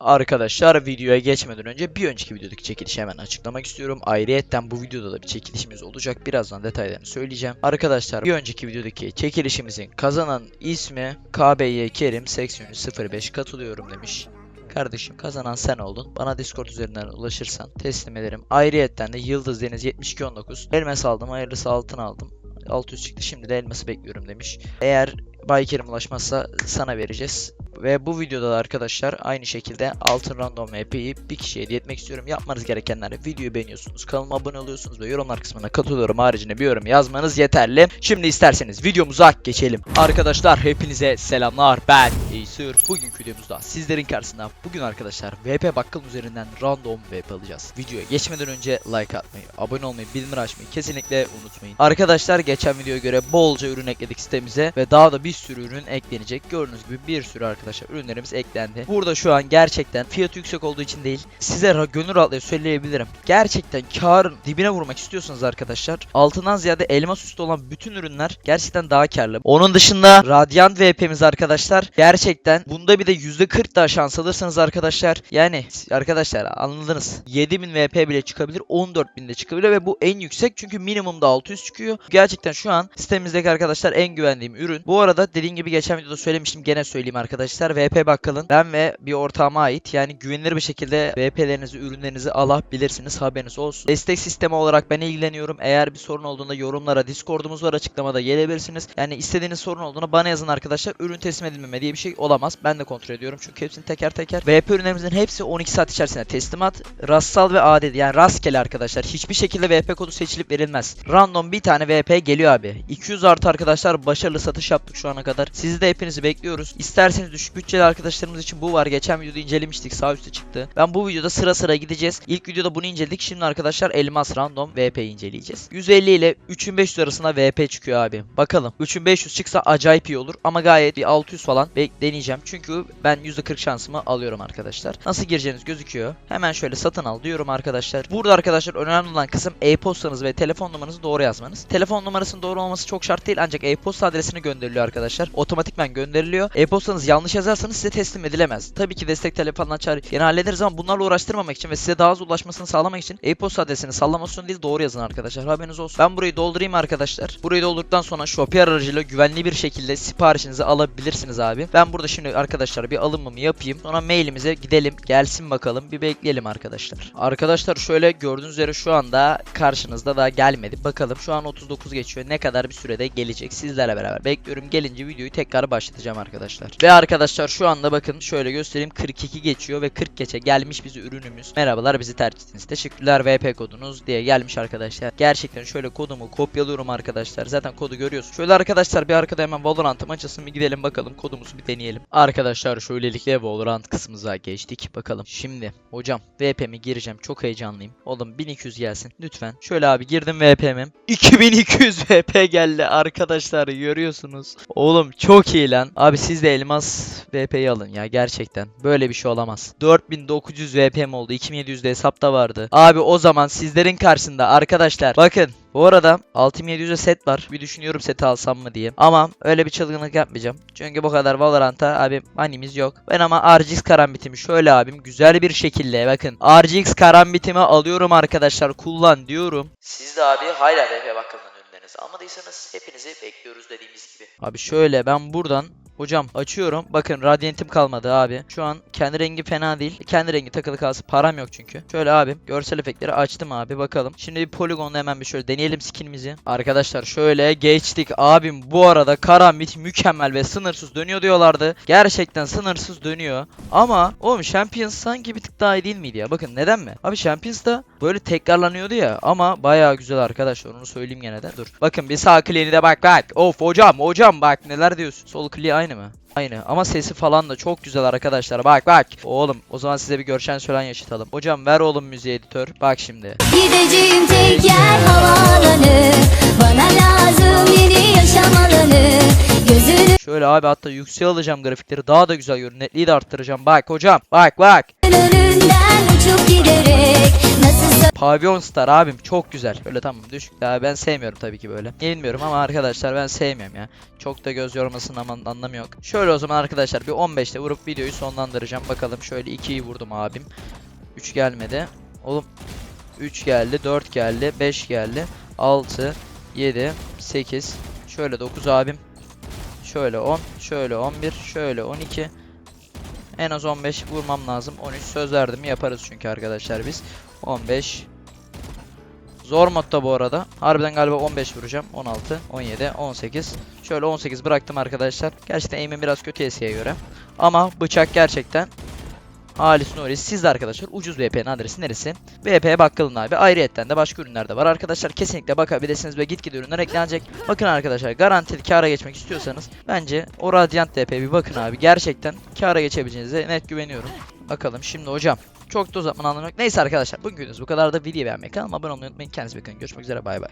Arkadaşlar videoya geçmeden önce bir önceki videodaki çekilişi hemen açıklamak istiyorum. Ayrıyetten bu videoda da bir çekilişimiz olacak. Birazdan detaylarını söyleyeceğim. Arkadaşlar bir önceki videodaki çekilişimizin kazanan ismi KBY Kerim 8305 katılıyorum demiş. Kardeşim kazanan sen oldun. Bana Discord üzerinden ulaşırsan teslim ederim. Ayrıyetten de Yıldız Deniz 7219 elmas aldım. Hayırlısı altın aldım. 600 çıktı. Şimdi de elması bekliyorum demiş. Eğer Bay Kerim ulaşmazsa sana vereceğiz. Ve bu videoda da arkadaşlar aynı şekilde altın random MP'yi bir kişiye hediye etmek istiyorum. Yapmanız gerekenler videoyu beğeniyorsunuz, kanalıma abone oluyorsunuz ve yorumlar kısmına katılıyorum haricinde bir yorum yazmanız yeterli. Şimdi isterseniz videomuza geçelim. Arkadaşlar hepinize selamlar. Ben Acer. Bugünkü videomuzda sizlerin karşısında bugün arkadaşlar VP Bakkal üzerinden random VP alacağız. Videoya geçmeden önce like atmayı, abone olmayı, bildirim açmayı kesinlikle unutmayın. Arkadaşlar geçen videoya göre bolca ürün ekledik sitemize ve daha da bir sürü ürün eklenecek. Gördüğünüz gibi bir sürü arkadaşlar ürünlerimiz eklendi. Burada şu an gerçekten fiyatı yüksek olduğu için değil size gönül rahatlığı söyleyebilirim. Gerçekten karın dibine vurmak istiyorsanız arkadaşlar altından ziyade elmas üstü olan bütün ürünler gerçekten daha karlı. Onun dışında Radiant VP'miz arkadaşlar gerçekten bunda bir de %40 daha şans alırsanız arkadaşlar yani arkadaşlar anladınız 7000 VP bile çıkabilir 14000 de çıkabilir ve bu en yüksek çünkü minimumda 600 çıkıyor. Gerçekten şu an sitemizdeki arkadaşlar en güvendiğim ürün. Bu arada dediğim gibi geçen videoda söylemiştim gene söyleyeyim arkadaşlar. VP Bakkal'ın ben ve bir ortağıma ait yani güvenilir bir şekilde VP'lerinizi ürünlerinizi alabilirsiniz haberiniz olsun. Destek sistemi olarak ben ilgileniyorum. Eğer bir sorun olduğunda yorumlara Discord'umuz var açıklamada gelebilirsiniz. Yani istediğiniz sorun olduğunda bana yazın arkadaşlar. Ürün teslim edilmeme diye bir şey olamaz. Ben de kontrol ediyorum çünkü hepsini teker teker. VP ürünlerimizin hepsi 12 saat içerisinde teslimat. Rastsal ve adedi yani rastgele arkadaşlar. Hiçbir şekilde VP kodu seçilip verilmez. Random bir tane VP geliyor abi. 200 artı arkadaşlar başarılı satış yaptık şu ana kadar. Sizi de hepinizi bekliyoruz. İsterseniz düşük bütçeli arkadaşlarımız için bu var. Geçen videoda incelemiştik. Sağ üstte çıktı. Ben bu videoda sıra sıra gideceğiz. İlk videoda bunu inceledik. Şimdi arkadaşlar elmas random VP inceleyeceğiz. 150 ile 3500 arasında VP çıkıyor abi. Bakalım. 3500 çıksa acayip iyi olur. Ama gayet bir 600 falan deneyeceğim. Çünkü ben %40 şansımı alıyorum arkadaşlar. Nasıl gireceğiniz gözüküyor. Hemen şöyle satın al diyorum arkadaşlar. Burada arkadaşlar önemli olan kısım e-postanız ve telefon numaranızı doğru yazmanız. Telefon numarasının doğru olması çok şart değil ancak e-posta adresine gönderiliyor arkadaşlar. Otomatikmen gönderiliyor. E-postanız yanlış yazarsanız size teslim edilemez. Tabii ki destek telefonla açar yine hallederiz ama bunlarla uğraştırmamak için ve size daha hızlı ulaşmasını sağlamak için e-posta adresini sallamasyon değil doğru yazın arkadaşlar. Haberiniz olsun. Ben burayı doldurayım arkadaşlar. Burayı doldurduktan sonra Shopee aracıyla güvenli bir şekilde siparişinizi alabilirsiniz abi. Ben burada şimdi arkadaşlar bir alımımı yapayım. Sonra mailimize gidelim. Gelsin bakalım. Bir bekleyelim arkadaşlar. Arkadaşlar şöyle gördüğünüz üzere şu anda karşınızda daha gelmedi. Bakalım şu an 39 geçiyor. Ne kadar bir sürede gelecek sizlerle beraber. Bekliyorum gelince videoyu tekrar başlatacağım arkadaşlar. Ve arkadaşlar şu anda bakın şöyle göstereyim 42 geçiyor ve 40 geçe gelmiş bizi ürünümüz. Merhabalar bizi tercih ettiniz. Teşekkürler VP kodunuz diye gelmiş arkadaşlar. Gerçekten şöyle kodumu kopyalıyorum arkadaşlar. Zaten kodu görüyorsun. Şöyle arkadaşlar bir arkada hemen Valorant'ım açılsın bir gidelim bakalım kodumuzu bir deneyelim. Arkadaşlar şöylelikle Valorant kısmımıza geçtik. Bakalım. Şimdi hocam VP'mi gireceğim. Çok heyecanlıyım. Oğlum 1200 gelsin lütfen. Şöyle abi girdim VP'mi. 2200 VP geldi arkadaşlar görüyorsunuz. Oğlum çok iyi lan. Abi siz de elmas VP'yi alın ya gerçekten. Böyle bir şey olamaz. 4900 VP'm oldu. 2700 de hesapta vardı. Abi o zaman sizlerin karşısında arkadaşlar bakın bu arada 6700'e set var. Bir düşünüyorum seti alsam mı diye. Ama öyle bir çılgınlık yapmayacağım. Çünkü bu kadar Valorant'a abi manimiz yok. Ben ama RGX karambitimi şöyle abim güzel bir şekilde bakın. RGX karambitimi alıyorum arkadaşlar. Kullan diyorum. Siz de abi hala VP ürünlerinizi almadıysanız hepinizi bekliyoruz dediğimiz gibi. Abi şöyle ben buradan Hocam açıyorum. Bakın radyantim kalmadı abi. Şu an kendi rengi fena değil. Kendi rengi takılı kalsın. Param yok çünkü. Şöyle abim görsel efektleri açtım abi bakalım. Şimdi bir poligonla hemen bir şöyle deneyelim skinimizi. Arkadaşlar şöyle geçtik. Abim bu arada karambit mükemmel ve sınırsız dönüyor diyorlardı. Gerçekten sınırsız dönüyor. Ama oğlum Champions sanki bir tık daha iyi değil miydi ya? Bakın neden mi? Abi Champions da böyle tekrarlanıyordu ya. Ama bayağı güzel arkadaşlar. Onu söyleyeyim gene de. Dur. Bakın bir sağ kliğini de bak bak. Of hocam hocam bak neler diyorsun. Sol kliği aynı mı? Aynı ama sesi falan da çok güzel arkadaşlar. Bak bak. Oğlum o zaman size bir görşen sölen yaşatalım. Hocam ver oğlum müziği editör. Bak şimdi. Gideceğim tek yer havaalanı Bana lazım yeni yaşam alanı Gözünün Şöyle abi hatta yükseğe alacağım grafikleri. Daha da güzel görün. Netliği de arttıracağım. Bak hocam. Bak bak. önünden uçup giderek Pavyon Star abim çok güzel. Böyle tamam düşük. Daha ben sevmiyorum tabii ki böyle. Yenilmiyorum ama arkadaşlar ben sevmiyorum ya. Çok da göz yormasının aman anlamı yok. Şöyle o zaman arkadaşlar bir 15'te vurup videoyu sonlandıracağım. Bakalım şöyle 2'yi vurdum abim. 3 gelmedi. Oğlum 3 geldi, 4 geldi, 5 geldi, 6, 7, 8, şöyle 9 abim. Şöyle 10, şöyle 11, şöyle 12. En az 15 vurmam lazım. 13 söz verdim yaparız çünkü arkadaşlar biz. 15. Zor modda bu arada. Harbiden galiba 15 vuracağım. 16, 17, 18. Şöyle 18 bıraktım arkadaşlar. Gerçekten aim'im biraz kötü eskiye göre. Ama bıçak gerçekten Halis Nuri siz de arkadaşlar ucuz VPN adresi neresi? VP'ye bakkalın abi. Ayrıyetten de başka ürünler de var arkadaşlar. Kesinlikle bakabilirsiniz ve gitgide ürünler eklenecek. Bakın arkadaşlar garantili kâra geçmek istiyorsanız bence o Radiant DP bir bakın abi. Gerçekten kâra geçebileceğinize net güveniyorum. Bakalım şimdi hocam. Çok da uzatmanın anlamı. Neyse arkadaşlar bugün videomuz bu kadar da videoyu beğenmeyi kanalıma abone olmayı unutmayın. Kendinize bakın. Görüşmek üzere bay bay.